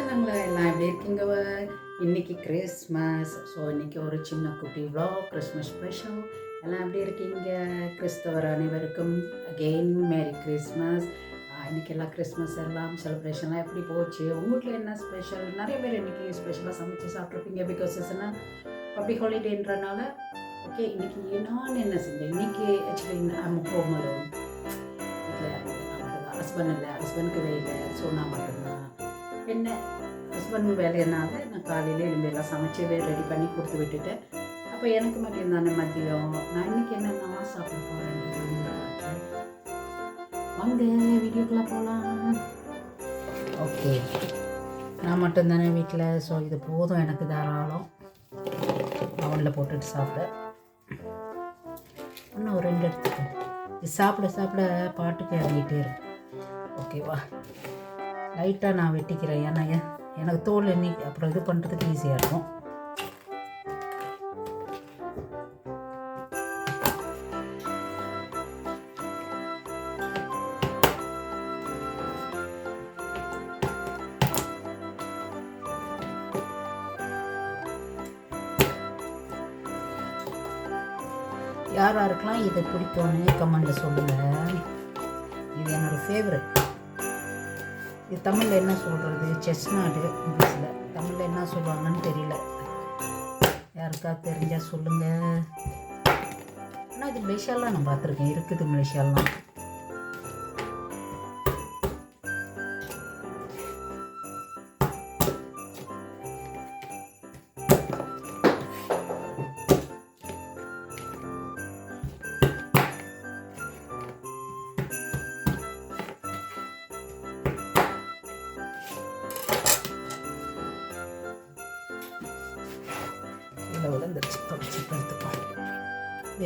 செல்லங்களா எல்லாம் எப்படி இருக்கீங்க இன்னைக்கு கிறிஸ்மஸ் ஸோ இன்னைக்கு ஒரு சின்ன குட்டி விழா கிறிஸ்மஸ் ஸ்பெஷல் எல்லாம் எப்படி இருக்கீங்க கிறிஸ்தவர் அனைவருக்கும் அகெயின் மேரி கிறிஸ்மஸ் இன்னைக்கு எல்லாம் கிறிஸ்மஸ் எல்லாம் செலிப்ரேஷன்லாம் எப்படி போச்சு உங்கள் வீட்டில் என்ன ஸ்பெஷல் நிறைய பேர் இன்னைக்கு ஸ்பெஷலாக சமைச்சு சாப்பிட்ருப்பீங்க பிகாஸ் என்ன பப்ளிக் ஹாலிடேன்றனால ஓகே இன்னைக்கு நான் என்ன செஞ்சேன் இன்னைக்கு ஆக்சுவலி நம்ம ஹோமலும் வீட்டில் ஹஸ்பண்ட் இல்லை ஹஸ்பண்டுக்கு வேலை ஸோ நான் மட்டும் என்ன? ஹஸ்பண்ட் வேலையினால நான் காலையில் எழும்பி எல்லாம் சமைச்சு ரெடி பண்ணி கொடுத்து விட்டுட்டேன் அப்போ எனக்கு மட்டும் தானே மதியம்? நான் இன்னைக்கு என்னென்ன சாப்பிட போகிறேன் வாங்க வீடியோக்குள்ளே போகலாம் ஓகே நான் மட்டும்தானே வீட்டில்? ஸோ இது போதும் எனக்கு தாராளம். அவனில் போட்டுட்டு சாப்பிட. இன்னும் ஒரு ரெண்டு எடுத்துக்கோ. இது சாப்பிட சாப்பிட பாட்டுக்கு இறங்கிட்டே இருக்கு. ஓகேவா ஹைட்டாக நான் வெட்டிக்கிறேன். ஏன்னா எனக்கு தோல் எண்ணி அப்புறம் இது பண்ணுறதுக்கு ஈஸியாக இருக்கும். யார் யாருக்கெல்லாம் இது பிடிக்கும்னு கமெண்டில் சொல்லுங்கள் இது என்னோடய ஃபேவரட் இது தமிழில் என்ன சொல்கிறது செஸ்நாடு இங்கிலீஷில். தமிழில் என்ன சொல்லுவாங்கன்னு தெரியல. யாருக்கா தெரிஞ்சால் சொல்லுங்கள் ஆனால் இது மலேசியாலாம் நான் பார்த்துருக்கேன். இருக்குது மலேசியாலாம்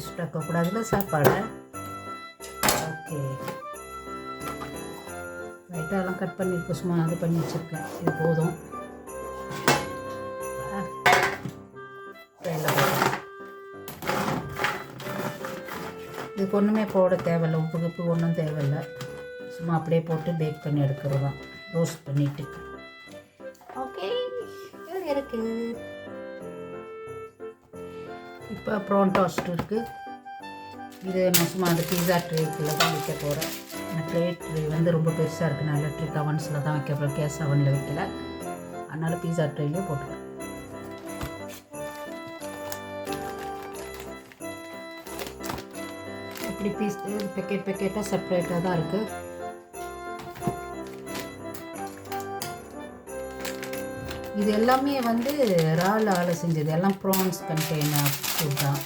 வேஸ்ட் ஆக்கக்கூடாதுல சாப்பாடை? ஓகே. லைட்டாக எல்லாம் கட் பண்ணியிருக்கோம் சும்மா அது பண்ணி வச்சுருக்கேன். இது போதும். இதுக்கு ஒன்றுமே போட தேவையில்ல. உப்பு கிப்பு ஒன்றும் தேவையில்லை. சும்மா அப்படியே போட்டு பேக் பண்ணி எடுக்கிறது தான் ரோஸ்ட் பண்ணிவிட்டு ஓகே இருக்குது இப்போ ப்ரோன் டாஸ்ட் இருக்குது இது நான் சும்மா அந்த பீஸா ட்ரேக்குள்ள தான் வைக்க போகிறேன் அந்த ட்ரே ட்ரே வந்து ரொம்ப பெருசாக இருக்குது நான் எலக்ட்ரிக் அவன்ஸில் தான் வைக்க போகிறேன் கேஸ் அவனில் வைக்கல. அதனால் பீஸா ட்ரேலேயே போட்டுருவேன் இப்படி பீஸ் பேக்கெட் பேக்கெட்டாக செப்பரேட்டாக தான் இருக்குது இது எல்லாமே வந்து ரால் ஆலை செஞ்சது. எல்லாம் ப்ரான்ஸ் கண்டெய்னர் ஃபுட் தான்.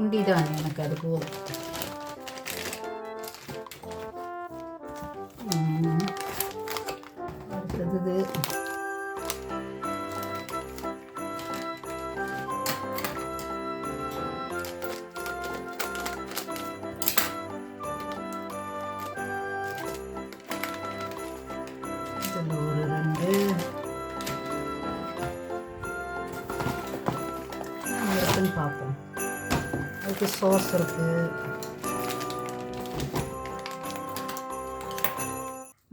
உண்டி தான் எனக்கு அதுக்கு இதில் ஒரு ரெண்டு என்ன இருக்குன்னு பார்ப்போம் அதுக்கு சாஸ் இருக்கு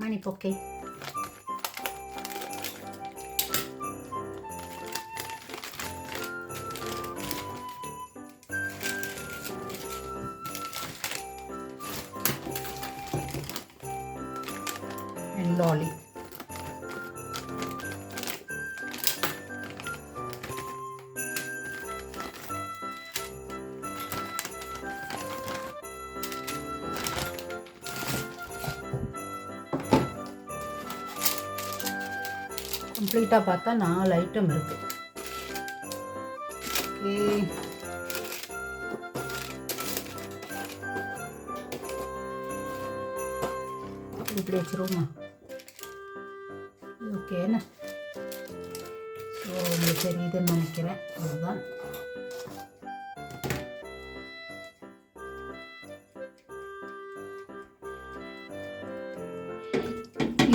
மணி ஓகே and lolly கம்ப்ளீட்டாக பார்த்தா நாலு ஐட்டம் இருக்கு. ஓகே. இப்படி வச்சுருவோமா? ஓகே என்ன? ஸோ உங்களுக்கு தெரியுதுன்னு நினைக்கிறேன். அதுதான்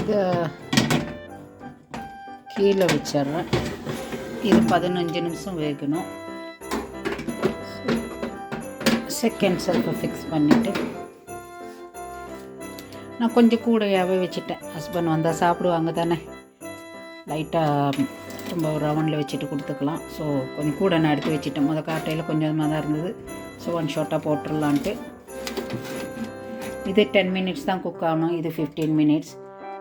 இதை கீழே வச்சிட்றேன். இது பதினஞ்சு நிமிஷம் வேகணும். செகண்ட் செல்ஃபை ஃபிக்ஸ் பண்ணிவிட்டு நான் கொஞ்சம் கூடையாகவே வச்சுட்டேன். ஹஸ்பண்ட் வந்தால் சாப்பிடுவாங்க தானே. லைட்டாக ரொம்ப ரவுண்டில் வச்சுட்டு கொடுத்துக்கலாம். ஸோ கொஞ்சம் கூட நான் எடுத்து வச்சுட்டேன். முத காட்டையில் கொஞ்சமாக தான் இருந்தது. ஸோ ஒன் ஷார்ட்டாக போட்டுடலான்ட்டு. இது டென் மினிட்ஸ் தான் குக் ஆகணும். இது ஃபிஃப்டீன் மினிட்ஸ்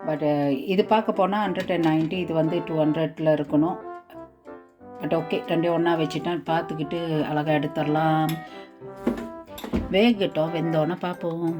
பட் uh, இது பார்க்க போனால் ஹண்ட்ரட் அண்ட் நைன்ட்டி இது வந்து டூ ஹண்ட்ரட்டில் இருக்கணும். பட் ஓகே ரெண்டே ஒன்றா வச்சுட்டேன் பார்த்துக்கிட்டு அழகாக எடுத்துடலாம். வேகட்டும் வெந்தோன்னே பார்ப்போம்.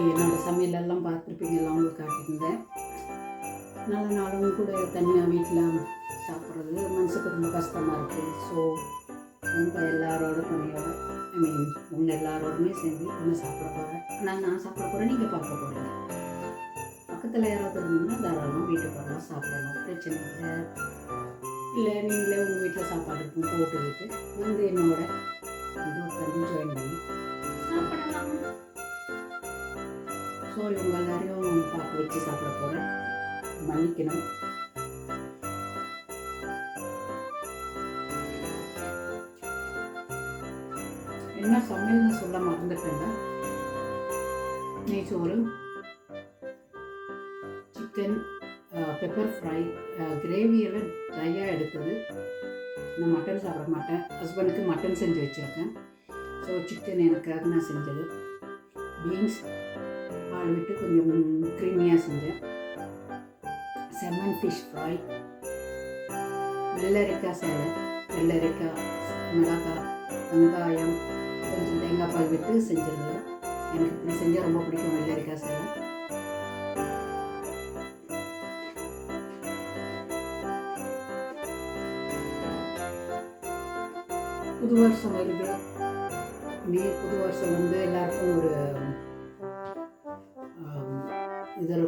ஓகே என்னோட சமையலெல்லாம் பார்த்துருப்பீங்கல்லாம் உங்களுக்கு காட்டியிருந்தேன் நல்ல நாளும் கூட தனியாக வீட்டில் சாப்பிட்றது மனசுக்கு ரொம்ப கஷ்டமாக இருக்குது ஸோ உங்கள் எல்லாரோட துணையோட ஐ மீன் உங்கள் எல்லாரோடுமே சேர்ந்து ஒன்று சாப்பிட போகிறேன் நான் நான் சாப்பிட போகிறேன் நீங்கள் பார்க்க போகிறீங்க பக்கத்தில் யாராவது இருந்தீங்கன்னா தாராளமாக வீட்டுக்கு வரலாம் சாப்பிடலாம். பிரச்சனை இல்லை. இல்லை நீங்களே உங்கள் வீட்டில் சாப்பாடு இருக்கும் போட்டுக்கிட்டு வந்து என்னோட வந்து உட்காந்து ஜாயின் ஸோ இவங்க எல்லாரையும் பார்க்க வச்சு சாப்பிட போகிறேன் மன்னிக்கணும். என்ன சமையல்னு சொல்ல மறந்துட்டேங்க. நெய்ச்சோறு சிக்கன் பெப்பர் ஃப்ரை கிரேவியெல்லாம் ட்ரையாக எடுத்தது. நான் மட்டன் சாப்பிட மாட்டேன். ஹஸ்பண்டுக்கு மட்டன் செஞ்சு வச்சுருக்கேன். ஸோ சிக்கன் எனக்காக நான் செஞ்சது. பீன்ஸ் பால் விட்டு கொஞ்சம் க்ரீமியாக செஞ்சேன். செம்மன் ஃபிஷ் ஃப்ரை வெள்ளரிக்காய் சேலை வெள்ளரிக்காய் மிளகாய் வெங்காயம் கொஞ்சம் தேங்காய் பால் விட்டு செஞ்சிருந்தேன். எனக்கு இப்படி செஞ்சால் ரொம்ப பிடிக்கும் வெள்ளரிக்காய் சேலை புது வருஷம் வருது. நீ புது வருஷம் வந்து எல்லாருக்கும் ஒரு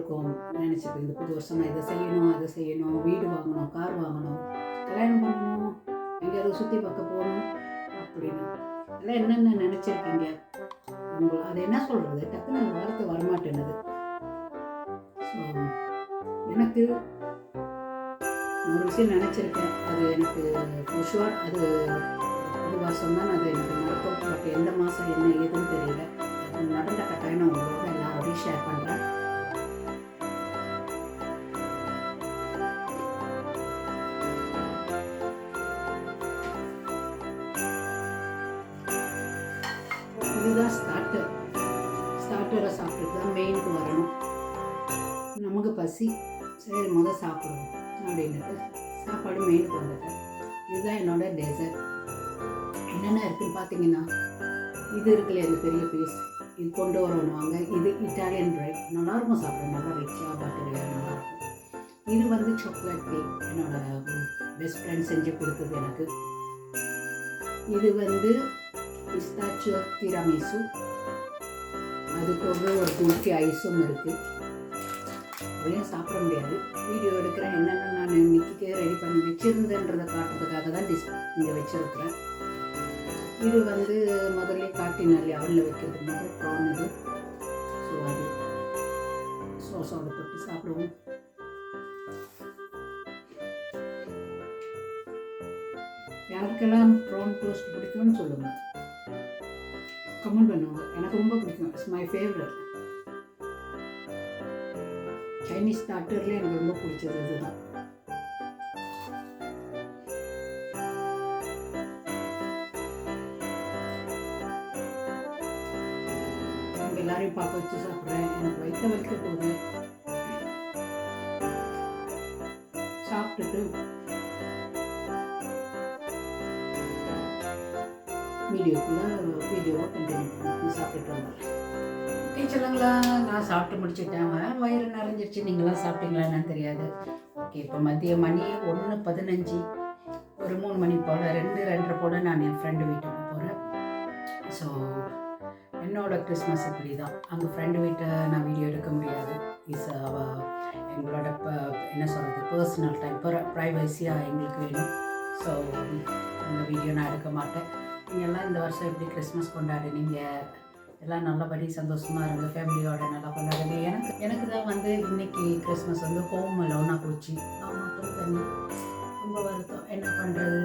இருக்கும் நினச்சிட்டு இந்த புது வருஷம் இதை செய்யணும் அதை செய்யணும் வீடு வாங்கணும் கார் வாங்கணும் கல்யாணம் பண்ணணும் எங்கேயாவது சுற்றி பார்க்க போகணும் அப்படின்னு. அதெல்லாம் என்னென்ன நினச்சிருக்கீங்க? உங்களை அது என்ன சொல்கிறது டக்குன்னு அந்த வார்த்தை வரமாட்டேனுது ஸோ எனக்கு ஒரு விஷயம் நினச்சிருக்கேன். அது எனக்கு ஷுவர் அது புது வருஷம் தான். அது எனக்கு நடக்கும். பட் எந்த மாதம் என்ன ஏதுன்னு தெரியல. நடந்த கட்டாயம் நான் உங்களோட அப்படியே ஷேர் பண்ணுறேன் தான் மெயினுக்கு வரணும். நமக்கு பசி சரி முதல் சாப்பிடுவோம் அப்படின்றது சாப்பாடு மெயினுக்கு வந்தது. இதுதான் என்னோட டெசர்ட் என்னென்ன இருக்குன்னு பார்த்தீங்கன்னா இது இருக்குல்ல இந்த பெரிய பீஸ் இது கொண்டு வரணும் வாங்க இது இட்டாலியன் பிரெட் நல்லாயிருக்கும் சாப்பிட நல்லா ரிச்சாக பட்டரியாக நல்லாயிருக்கும். இது வந்து சாக்லேட் கேக் என்னோட பெஸ்ட் ஃப்ரெண்ட் செஞ்சு கொடுத்தது எனக்கு. இது வந்து பிஸ்தாச்சியோ திராமிசு அது போக ஒரு குளிர்ச்சி ஐஸும் இருக்குது அதையும் சாப்பிட முடியாது. வீடியோ எடுக்கிறேன் என்னென்ன நான் இன்னைக்கு ரெடி பண்ணி வச்சுருந்தேன்றதை காட்டுறதுக்காக தான் டிஸ் இங்கே வச்சுருக்கிறேன். இது வந்து முதல்ல காட்டினாலே அவளில் வைக்கிறது மாதிரி ப்ரான் இது. ஸோ அது சோஸோட தொட்டு சாப்பிடுவோம். யாருக்கெல்லாம் ப்ரான் டோஸ்ட் பிடிக்கும்னு சொல்லுங்கள் கமெண்ட் பண்ணுவாங்க எனக்கு ரொம்ப பிடிக்கும். இட்ஸ் மை ஃபேவரட் சைனீஸ் ஸ்டார்டர்லேயே எனக்கு ரொம்ப பிடிச்சது இதுதான். எல்லாரையும் பார்க்க வச்சு சாப்பிட்றேன். எனக்கு வயிற்ற வலிக்க போகுது. சாப்பிட்டுட்டு வீடியோக்குள்ளே வீடியோவை கண்டினியூ பண்ணி சாப்பிட்டுட்டு வந்துடுறேன் ஓகே சொல்லுங்களா நான் சாப்பிட்டு முடிச்சுட்டேன். வயிறு நிறைஞ்சிருச்சு. நீங்களாம் சாப்பிட்டீங்களான்னு தெரியாது. ஓகே இப்போ மதிய மணி ஒன்று பதினஞ்சு. ஒரு மூணு மணி போல் ரெண்டு ரெண்டரை போல் நான் என் ஃப்ரெண்டு வீட்டுக்கு போகிறேன் ஸோ என்னோட கிறிஸ்மஸ் இப்படி தான் அங்கே ஃப்ரெண்டு வீட்டை நான் வீடியோ எடுக்க முடியாது. இஸ் uh, அவ எங்களோட இப்போ என்ன சொல்கிறது பர்சனல் டைம் ப்ரைவசியாக எங்களுக்கு வேணும். ஸோ அந்த வீடியோ நான் எடுக்க மாட்டேன். நீங்கள் எல்லாம் இந்த வருஷம் எப்படி கிறிஸ்மஸ் கொண்டாடுனீங்க எல்லாம் நல்லபடி சந்தோஷமாக இருந்தது ஃபேமிலியோட நல்லா கொண்டாடுங்க. எனக்கு எனக்கு தான் வந்து இன்னைக்கு கிறிஸ்மஸ் வந்து ஹோம் லோனாக போச்சு. நான் மட்டும் தண்ணி ரொம்ப வருத்தம். என்ன பண்ணுறது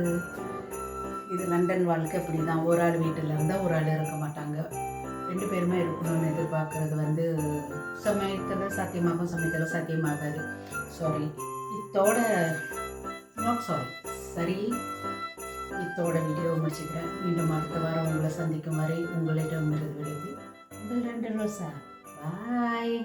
இது லண்டன் வாழ்க்கை அப்படி தான் ஒரு ஆள் வீட்டில் இருந்தால் ஒரு ஆள் இருக்க மாட்டாங்க. ரெண்டு பேருமே இருக்கணும்னு எதிர்பார்க்குறது வந்து சமயத்தில் சாத்தியமாகும் சமயத்தில் சாத்தியமாகாது. சாரி இதோட நாட் சாரி சரி. இத்தோட வீடியோ முடிச்சுக்கிறேன். மீண்டும் அடுத்த வாரம் உங்களை சந்திக்கும் வரை உங்களிடம் இருந்து விடுது உங்கள் ரெண்டு ரோசா. பாய்